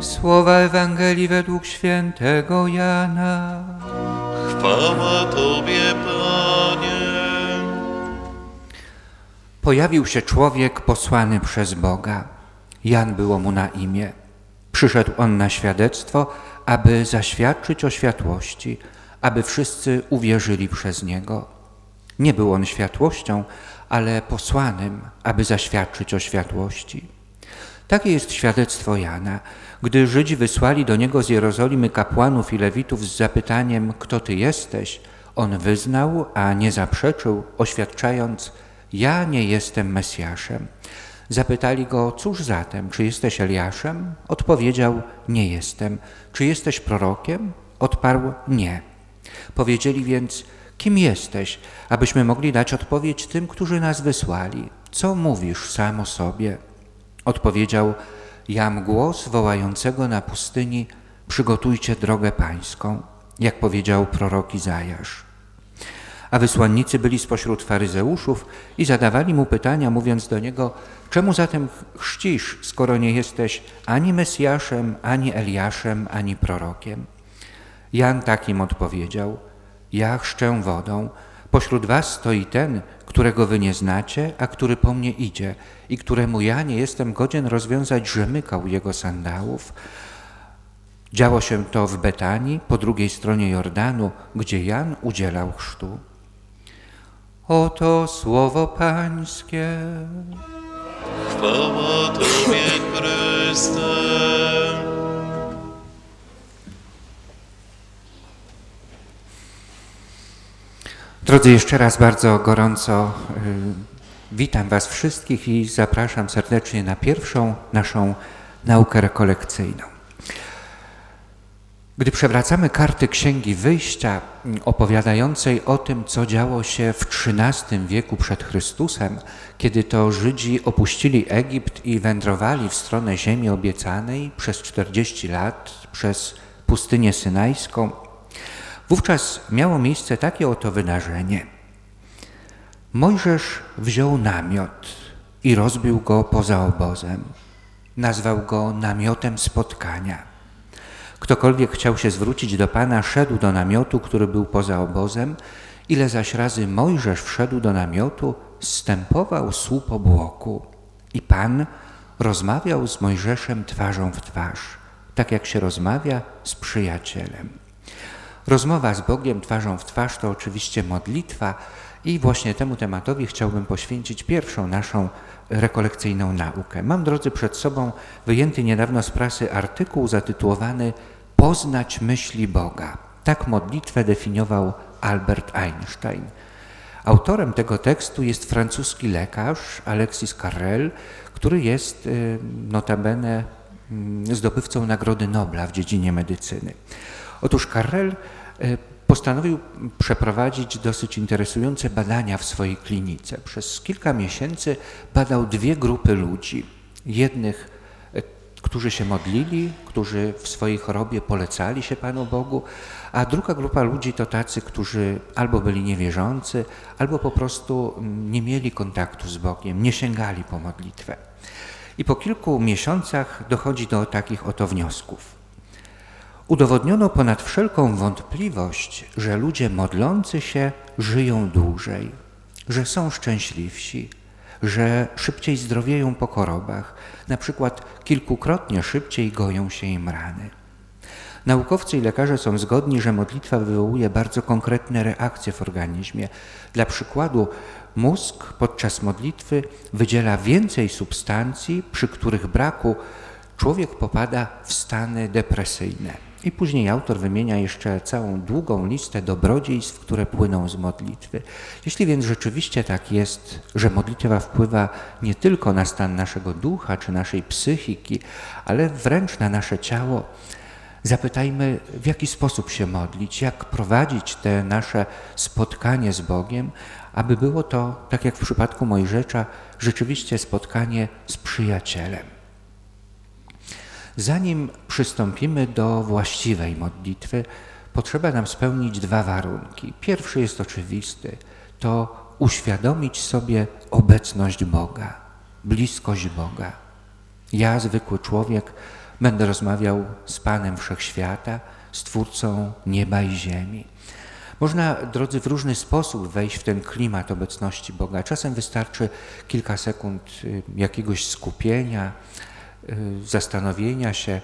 Słowa Ewangelii według świętego Jana. Chwała Tobie, Panie. Pojawił się człowiek posłany przez Boga. Jan było mu na imię. Przyszedł on na świadectwo, aby zaświadczyć o światłości, aby wszyscy uwierzyli przez niego. Nie był on światłością, ale posłanym, aby zaświadczyć o światłości. Takie jest świadectwo Jana. Gdy Żydzi wysłali do niego z Jerozolimy kapłanów i lewitów z zapytaniem, kto ty jesteś, on wyznał, a nie zaprzeczył, oświadczając, ja nie jestem Mesjaszem. Zapytali go, cóż zatem, czy jesteś Eliaszem? Odpowiedział, nie jestem. Czy jesteś prorokiem? Odparł, nie. Powiedzieli więc, kim jesteś, abyśmy mogli dać odpowiedź tym, którzy nas wysłali. Co mówisz sam o sobie? Odpowiedział, jam głos wołającego na pustyni, przygotujcie drogę pańską, jak powiedział prorok Izajasz. A wysłannicy byli spośród faryzeuszów i zadawali mu pytania, mówiąc do niego, czemu zatem chrzcisz, skoro nie jesteś ani Mesjaszem, ani Eliaszem, ani prorokiem? Jan takim odpowiedział, ja chrzczę wodą, pośród was stoi ten, którego wy nie znacie, a który po mnie idzie i któremu ja nie jestem godzien rozwiązać rzemykał jego sandałów. Działo się to w Betanii, po drugiej stronie Jordanu, gdzie Jan udzielał chrztu. Oto słowo Pańskie. Chwała Tobie, Chryste. Drodzy, jeszcze raz bardzo gorąco y, witam Was wszystkich i zapraszam serdecznie na pierwszą naszą naukę rekolekcyjną. Gdy przewracamy karty Księgi Wyjścia mm, opowiadającej o tym, co działo się w XIII wieku przed Chrystusem, kiedy to Żydzi opuścili Egipt i wędrowali w stronę ziemi obiecanej przez 40 lat, przez pustynię synajską, wówczas miało miejsce takie oto wydarzenie. Mojżesz wziął namiot i rozbił go poza obozem. Nazwał go namiotem spotkania. Ktokolwiek chciał się zwrócić do Pana, szedł do namiotu, który był poza obozem. Ile zaś razy Mojżesz wszedł do namiotu, stępował słup obłoku. I Pan rozmawiał z Mojżeszem twarzą w twarz, tak jak się rozmawia z przyjacielem. Rozmowa z Bogiem twarzą w twarz to oczywiście modlitwa i właśnie temu tematowi chciałbym poświęcić pierwszą naszą rekolekcyjną naukę. Mam, drodzy, przed sobą wyjęty niedawno z prasy artykuł zatytułowany Poznać myśli Boga. Tak modlitwę definiował Albert Einstein. Autorem tego tekstu jest francuski lekarz Alexis Carrel, który jest y, notabene mm, zdobywcą Nagrody Nobla w dziedzinie medycyny. Otóż Carrel postanowił przeprowadzić dosyć interesujące badania w swojej klinice. Przez kilka miesięcy badał dwie grupy ludzi. Jednych, e, którzy się modlili, którzy w swojej chorobie polecali się Panu Bogu, a druga grupa ludzi to tacy, którzy albo byli niewierzący, albo po prostu mm, nie mieli kontaktu z Bogiem, nie sięgali po modlitwę. I po kilku miesiącach dochodzi do takich oto wniosków. Udowodniono ponad wszelką wątpliwość, że ludzie modlący się żyją dłużej, że są szczęśliwsi, że szybciej zdrowieją po chorobach, na przykład kilkukrotnie szybciej goją się im rany. Naukowcy i lekarze są zgodni, że modlitwa wywołuje bardzo konkretne reakcje w organizmie. Dla przykładu, mózg podczas modlitwy wydziela więcej substancji, przy których braku człowiek popada w stany depresyjne. I później autor wymienia jeszcze całą długą listę dobrodziejstw, które płyną z modlitwy. Jeśli więc rzeczywiście tak jest, że modlitwa wpływa nie tylko na stan naszego ducha czy naszej psychiki, ale wręcz na nasze ciało, zapytajmy, w jaki sposób się modlić, jak prowadzić te nasze spotkanie z Bogiem, aby było to, tak jak w przypadku Mojżesza, rzeczywiście spotkanie z przyjacielem. Zanim przystąpimy do właściwej modlitwy, potrzeba nam spełnić dwa warunki. Pierwszy jest oczywisty, to uświadomić sobie obecność Boga, bliskość Boga. Ja, zwykły człowiek, Będę rozmawiał z Panem Wszechświata, Stwórcą nieba i ziemi. Można, drodzy, w różny sposób wejść w ten klimat obecności Boga. Czasem wystarczy kilka sekund y, jakiegoś skupienia, zastanowienia się,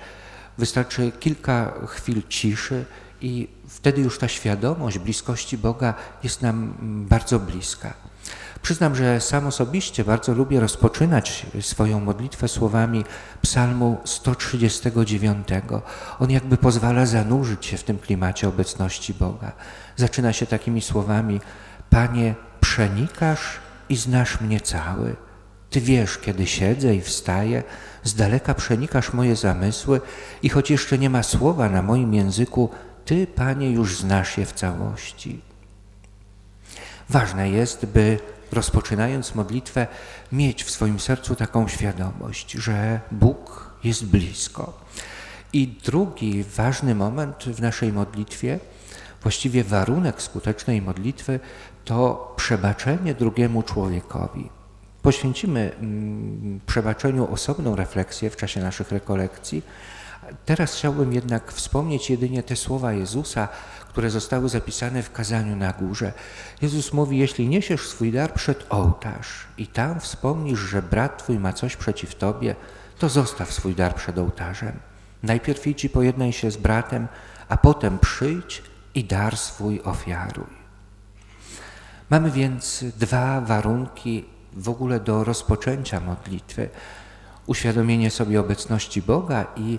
wystarczy kilka chwil ciszy i wtedy już ta świadomość bliskości Boga jest nam mm, bardzo bliska. Przyznam, że sam osobiście bardzo lubię rozpoczynać swoją modlitwę słowami Psalmu 139. On jakby pozwala zanurzyć się w tym klimacie obecności Boga. Zaczyna się takimi słowami: Panie, przenikasz i znasz mnie cały. Ty wiesz, kiedy siedzę i wstaję, z daleka przenikasz moje zamysły i choć jeszcze nie ma słowa na moim języku, Ty, Panie, już znasz je w całości. Ważne jest, by rozpoczynając modlitwę, mieć w swoim sercu taką świadomość, że Bóg jest blisko. I drugi ważny moment w naszej modlitwie, właściwie warunek skutecznej modlitwy, to przebaczenie drugiemu człowiekowi. Poświęcimy mm, przebaczeniu osobną refleksję w czasie naszych rekolekcji. Teraz chciałbym jednak wspomnieć jedynie te słowa Jezusa, które zostały zapisane w kazaniu na górze. Jezus mówi, jeśli niesiesz swój dar przed ołtarz i tam wspomnisz, że brat twój ma coś przeciw tobie, to zostaw swój dar przed ołtarzem. Najpierw idź i pojednaj się z bratem, a potem przyjdź i dar swój ofiaruj. Mamy więc dwa warunki w ogóle do rozpoczęcia modlitwy. Uświadomienie sobie obecności Boga i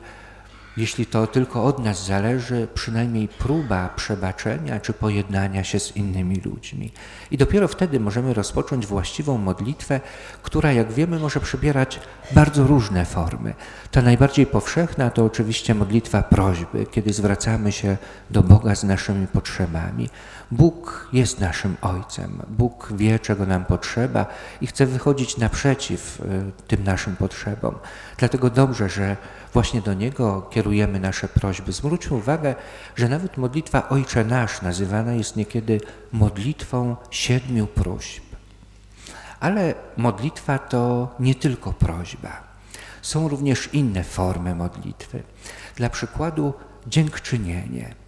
jeśli to tylko od nas zależy, przynajmniej próba przebaczenia czy pojednania się z innymi ludźmi. I dopiero wtedy możemy rozpocząć właściwą modlitwę, która, jak wiemy, może przybierać bardzo różne formy. Ta najbardziej powszechna to oczywiście modlitwa prośby, kiedy zwracamy się do Boga z naszymi potrzebami. Bóg jest naszym Ojcem. Bóg wie, czego nam potrzeba i chce wychodzić naprzeciw y, tym naszym potrzebom. Dlatego dobrze, że właśnie do Niego kierujemy nasze prośby. Zwróćmy uwagę, że nawet modlitwa Ojcze Nasz nazywana jest niekiedy modlitwą siedmiu próśb. Ale modlitwa to nie tylko prośba. Są również inne formy modlitwy. Dla przykładu dziękczynienie.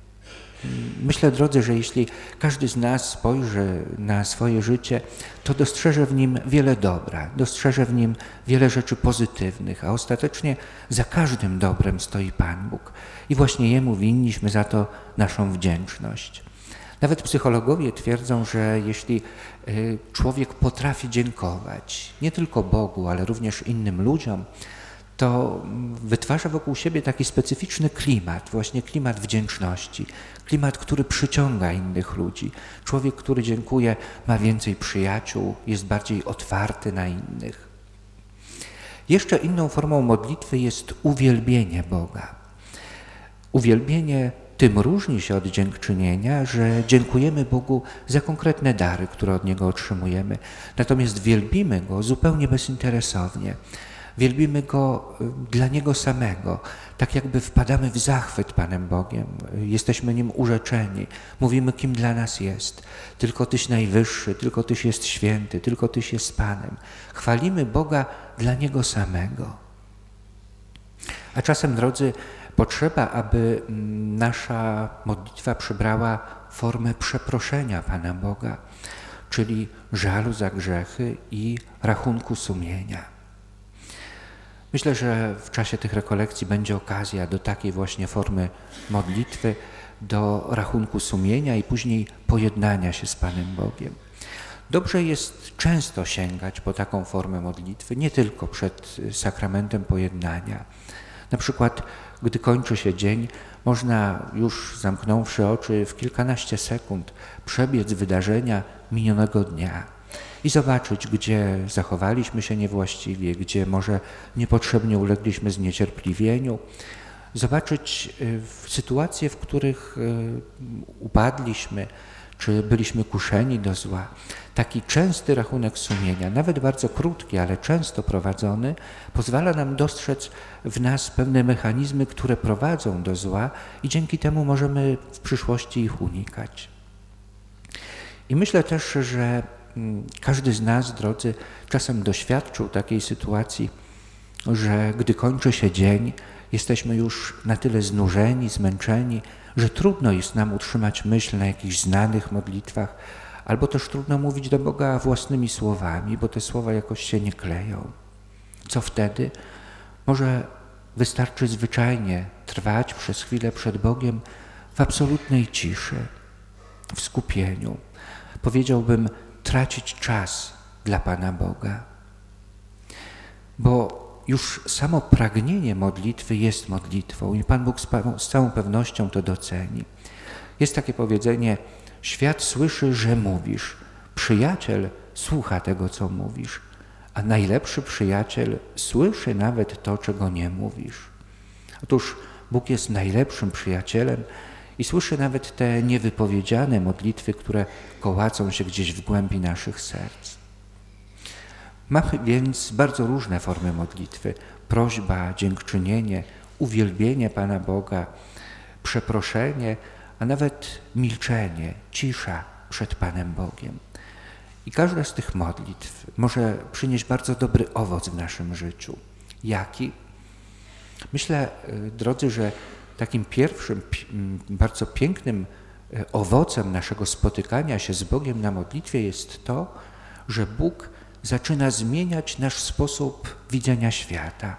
Myślę, drodzy, że jeśli każdy z nas spojrzy na swoje życie, to dostrzeże w nim wiele dobra, dostrzeże w nim wiele rzeczy pozytywnych, a ostatecznie za każdym dobrem stoi Pan Bóg. I właśnie Jemu winniśmy za to naszą wdzięczność. Nawet psychologowie twierdzą, że jeśli y, człowiek potrafi dziękować nie tylko Bogu, ale również innym ludziom, to wytwarza wokół siebie taki specyficzny klimat, właśnie klimat wdzięczności, klimat, który przyciąga innych ludzi. Człowiek, który dziękuje, ma więcej przyjaciół, jest bardziej otwarty na innych. Jeszcze inną formą modlitwy jest uwielbienie Boga. Uwielbienie tym różni się od dziękczynienia, że dziękujemy Bogu za konkretne dary, które od Niego otrzymujemy, natomiast wielbimy Go zupełnie bezinteresownie. Wielbimy Go y, dla Niego samego, tak jakby wpadamy w zachwyt Panem Bogiem, jesteśmy Nim urzeczeni, mówimy, kim dla nas jest. Tylko Tyś najwyższy, tylko Tyś jest święty, tylko Tyś jest Panem. Chwalimy Boga dla Niego samego. A czasem, drodzy, potrzeba, aby mm, nasza modlitwa przybrała formę przeproszenia Pana Boga, czyli żalu za grzechy i rachunku sumienia. Myślę, że w czasie tych rekolekcji będzie okazja do takiej właśnie formy modlitwy, do rachunku sumienia i później pojednania się z Panem Bogiem. Dobrze jest często sięgać po taką formę modlitwy, nie tylko przed sakramentem pojednania. Na przykład, gdy kończy się dzień, można już zamknąwszy oczy w kilkanaście sekund przebiec wydarzenia minionego dnia i zobaczyć, gdzie zachowaliśmy się niewłaściwie, gdzie może niepotrzebnie ulegliśmy zniecierpliwieniu. Zobaczyć y, sytuacje, w których y, upadliśmy, czy byliśmy kuszeni do zła. Taki częsty rachunek sumienia, nawet bardzo krótki, ale często prowadzony, pozwala nam dostrzec w nas pewne mechanizmy, które prowadzą do zła i dzięki temu możemy w przyszłości ich unikać. I myślę też, że każdy z nas, drodzy, czasem doświadczył takiej sytuacji, że gdy kończy się dzień jesteśmy już na tyle znużeni, zmęczeni, że trudno jest nam utrzymać myśl na jakichś znanych modlitwach, albo też trudno mówić do Boga własnymi słowami, bo te słowa jakoś się nie kleją. Co wtedy? Może wystarczy zwyczajnie trwać przez chwilę przed Bogiem w absolutnej ciszy, w skupieniu. Powiedziałbym, tracić czas dla Pana Boga. Bo już samo pragnienie modlitwy jest modlitwą i Pan Bóg z całą pewnością to doceni. Jest takie powiedzenie, świat słyszy, że mówisz, przyjaciel słucha tego, co mówisz, a najlepszy przyjaciel słyszy nawet to, czego nie mówisz. Otóż Bóg jest najlepszym przyjacielem i słyszy nawet te niewypowiedziane modlitwy, które kołacą się gdzieś w głębi naszych serc. Mamy więc bardzo różne formy modlitwy: prośba, dziękczynienie, uwielbienie Pana Boga, przeproszenie, a nawet milczenie, cisza przed Panem Bogiem. I każda z tych modlitw może przynieść bardzo dobry owoc w naszym życiu. Jaki? Myślę, y, drodzy, że takim pierwszym, bardzo pięknym y, owocem naszego spotykania się z Bogiem na modlitwie jest to, że Bóg zaczyna zmieniać nasz sposób widzenia świata,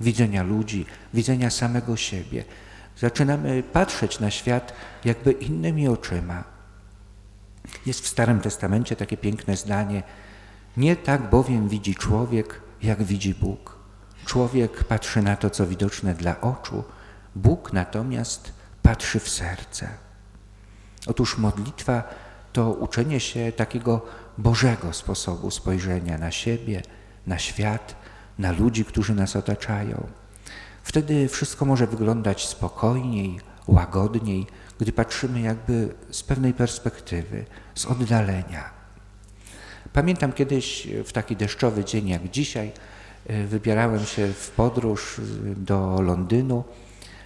widzenia ludzi, widzenia samego siebie. Zaczynamy patrzeć na świat jakby innymi oczyma. Jest w Starym Testamencie takie piękne zdanie: Nie tak bowiem widzi człowiek, jak widzi Bóg. Człowiek patrzy na to, co widoczne dla oczu, Bóg natomiast patrzy w serce. Otóż modlitwa to uczenie się takiego Bożego sposobu spojrzenia na siebie, na świat, na ludzi, którzy nas otaczają. Wtedy wszystko może wyglądać spokojniej, łagodniej, gdy patrzymy jakby z pewnej perspektywy, z oddalenia. Pamiętam kiedyś w taki deszczowy dzień jak dzisiaj, e, wybierałem się w podróż do Londynu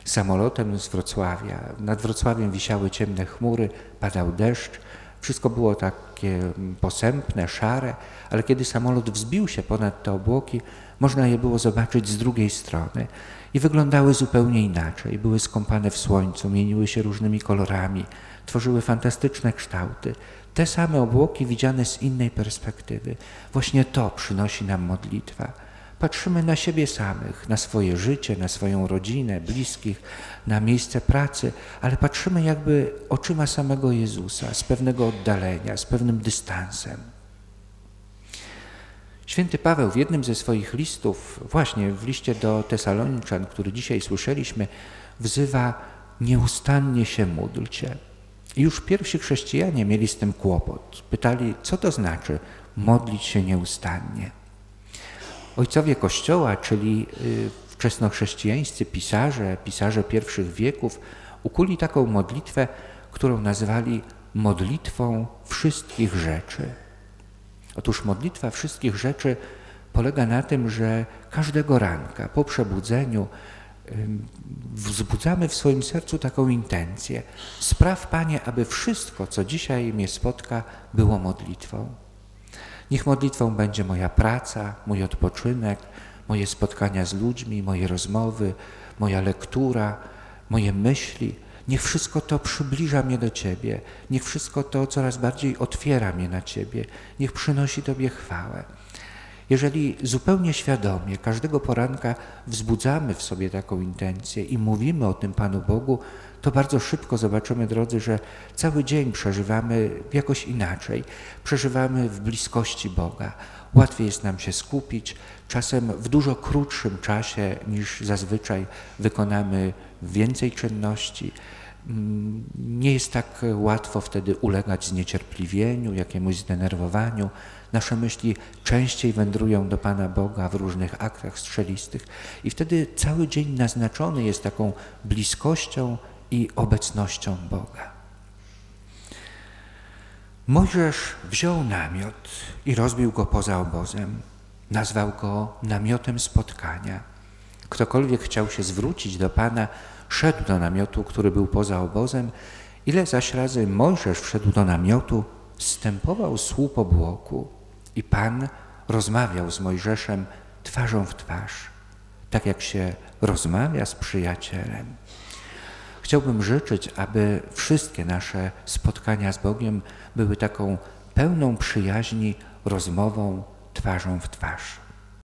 samolotem z Wrocławia. Nad Wrocławiem wisiały ciemne chmury, padał deszcz. Wszystko było takie posępne, szare, ale kiedy samolot wzbił się ponad te obłoki, można je było zobaczyć z drugiej strony i wyglądały zupełnie inaczej. Były skąpane w słońcu, mieniły się różnymi kolorami, tworzyły fantastyczne kształty. Te same obłoki widziane z innej perspektywy. Właśnie to przynosi nam modlitwa. Patrzymy na siebie samych, na swoje życie, na swoją rodzinę, bliskich, na miejsce pracy, ale patrzymy jakby oczyma samego Jezusa, z pewnego oddalenia, z pewnym dystansem. Święty Paweł w jednym ze swoich listów, właśnie w liście do Tesaloniczan, który dzisiaj słyszeliśmy, wzywa nieustannie się módlcie. Już pierwsi chrześcijanie mieli z tym kłopot. Pytali, co to znaczy modlić się nieustannie. Ojcowie Kościoła, czyli y, wczesnochrześcijańscy pisarze, pisarze pierwszych wieków, ukuli taką modlitwę, którą nazwali modlitwą wszystkich rzeczy. Otóż modlitwa wszystkich rzeczy polega na tym, że każdego ranka po przebudzeniu wzbudzamy w swoim sercu taką intencję. Spraw, Panie, aby wszystko, co dzisiaj mnie spotka, było modlitwą. Niech modlitwą będzie moja praca, mój odpoczynek, moje spotkania z ludźmi, moje rozmowy, moja lektura, moje myśli. Niech wszystko to przybliża mnie do Ciebie. Niech wszystko to coraz bardziej otwiera mnie na Ciebie. Niech przynosi Tobie chwałę. Jeżeli zupełnie świadomie każdego poranka wzbudzamy w sobie taką intencję i mówimy o tym Panu Bogu, to bardzo szybko zobaczymy, drodzy, że cały dzień przeżywamy jakoś inaczej. Przeżywamy w bliskości Boga. Łatwiej jest nam się skupić, czasem w dużo krótszym czasie niż zazwyczaj wykonamy więcej czynności. Mm, nie jest tak łatwo wtedy ulegać zniecierpliwieniu, jakiemuś zdenerwowaniu. Nasze myśli częściej wędrują do Pana Boga w różnych aktach strzelistych i wtedy cały dzień naznaczony jest taką bliskością i obecnością Boga. Mojżesz wziął namiot i rozbił go poza obozem. Nazwał go namiotem spotkania. Ktokolwiek chciał się zwrócić do Pana, szedł do namiotu, który był poza obozem. Ile zaś razy Mojżesz wszedł do namiotu, stępował słup obłoku i Pan rozmawiał z Mojżeszem twarzą w twarz. tak jak się rozmawia z przyjacielem. Chciałbym życzyć, aby wszystkie nasze spotkania z Bogiem były taką pełną przyjaźni rozmową twarzą w twarz.